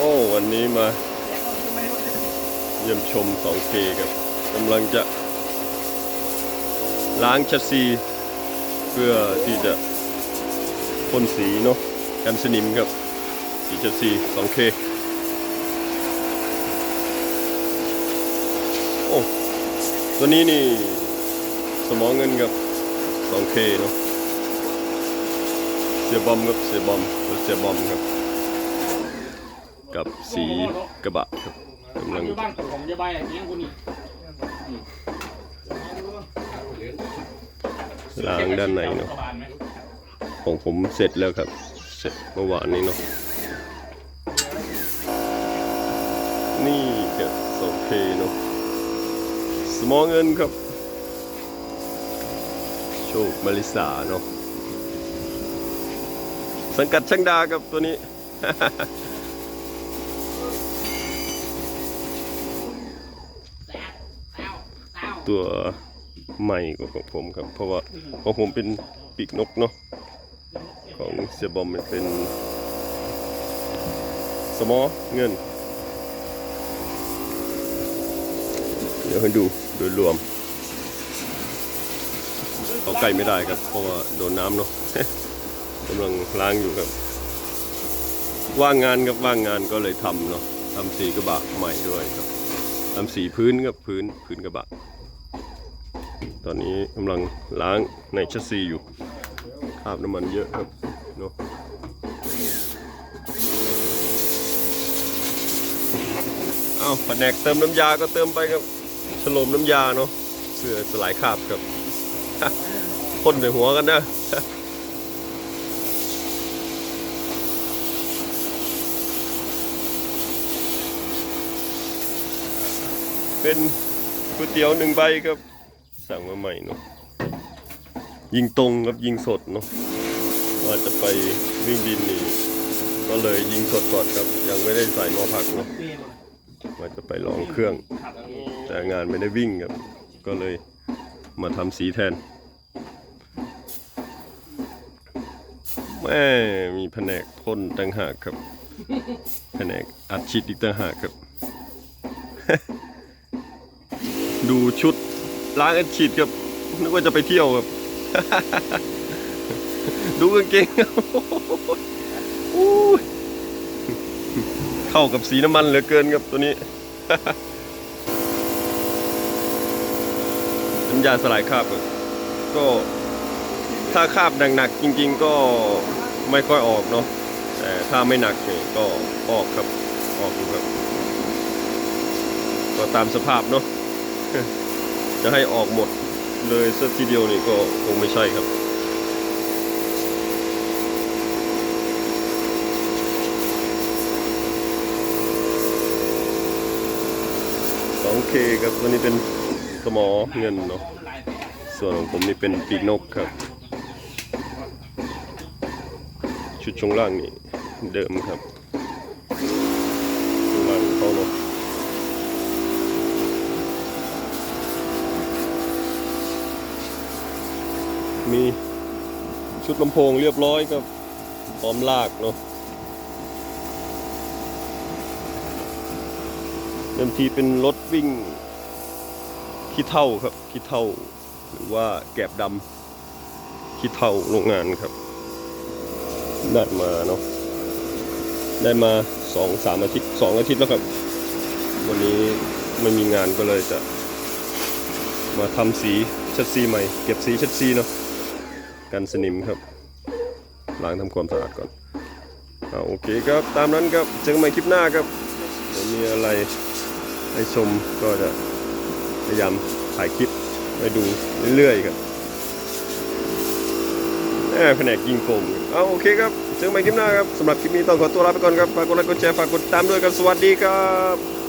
อ้วันนี้มาเยี่ยมชม 2K ครับกำลังจะล้างชัดซีเพื่อที่จะพ่นสีเนาะกันสนิมครับสีชัดซี 2K โอ้ตัวนี้นี่สมองเงินกับ 2K เนาะเสียบอมครับเสียบอมเสียบอมครับ กับสีกระบะครับกำลังบ้านของยาใบอะไรเงี้ยกูนี่ล้างด้านในเนาะของผมเสร็จแล้วครับ เสร็จเมื่อวานนี้เนาะนี่ครับโอเคเนาะสมองเงินครับ โชคมาริสาเนาะสังกัดช่างดาครับตัวนี้ ตัวใหม่กว่าของผมครับ เพราะว่าของผมเป็นปีกนกเนาะของเสียบอมมันเป็นสมอเงิน เดี๋ยวให้ดูโดยรวมเอาใกล้ไม่ได้ครับ เพราะว่าโดนน้ำเนาะกำลังล้างอยู่ครับ ว่างงานครับว่างงานก็เลยทำเนาะทำสีกระบะใหม่ด้วยครับทำสีพื้นครับพื้นพื้นกระบะ ตอนนี้กำลังล้างในชัสซีอยู่คราบน้ำมันเยอะครับเนาะเอาแผนกเติมน้ำยาก็เติมไปครับฉลมน้ำยาเนาะเสื้อสลายคราบครับพ่นใส่หัวกันนะเป็นก๋วยเตี๋ยวหนึ่งใบครับ สั่งมาใหม่เนาะยิงตรงครับยิงสดเนาะว่าจะไปวิ่งดินนี่ก็เลยยิงสดก่อนครับ ยังไม่ได้ใส่หม้อผักเนาะว่าจะไปลองเครื่อง แต่งานไม่ได้วิ่งครับ ก็เลยมาทำสีแทนแม่มีแผนกพ่นต่างหากครับ แผนกอัดฉีดอีกต่างหากครับ ดูชุด ล้างอัดฉีดครับนึกว่าจะไปเที่ยวครับ ดูกางเกงเข้ากับสีน้ำมันเหลือเกินครับตัวนี้น้ำยาสลายคราบครับก็ถ้าคราบหนักๆจริง ๆ ก็ไม่ค่อยออกเนาะแต่ถ้าไม่หนักเนี่ยก็ออกครับออกอยู่ครับ ก็ตามสภาพเนาะ จะให้ออกหมดเลยสักทีเดียวนี่ก็คงไม่ใช่ครับสอเคครับตัวนี้เป็นสมอเงินเนาะ ส่วนของผมนี่เป็นปีกนกครับ ชุดช่วงล่างนี่เดิมครับช่วงล่างเขาเนาะ มีชุดลำโพงเรียบร้อยครับพร้อมลากเนาะเดิมทีเป็นรถวิ่งขี้เท่าครับขี้เท่า หรือว่าแกบดำขี้เท่าโรงงานครับ ได้มาเนาะได้มาสองสามอาทิตย์สองอาทิตย์แล้วครับ วันนี้ไม่มีงานก็เลยจะ มาทำสีชัดซีใหม่ เก็บสีชัดซีเนาะ กันสนิมครับล้างทำความสะอาดก่อนเอาโอเคครับตามนั้นครับเจอกันใหม่คลิปหน้าครับเดี๋ยวมีอะไรให้ชมก็จะพยายามถ่ายคลิปให้ดูเรื่อยๆครับแหมแผนกยิงโฟมเอาโอเคครับเจอกันใหม่คลิปหน้าครับสำหรับคลิปนี้ต้องขอตัวลาไปก่อนครับฝากกดไลค์กดแชร์ฝากกดติดตามด้วยครับสวัสดีครับ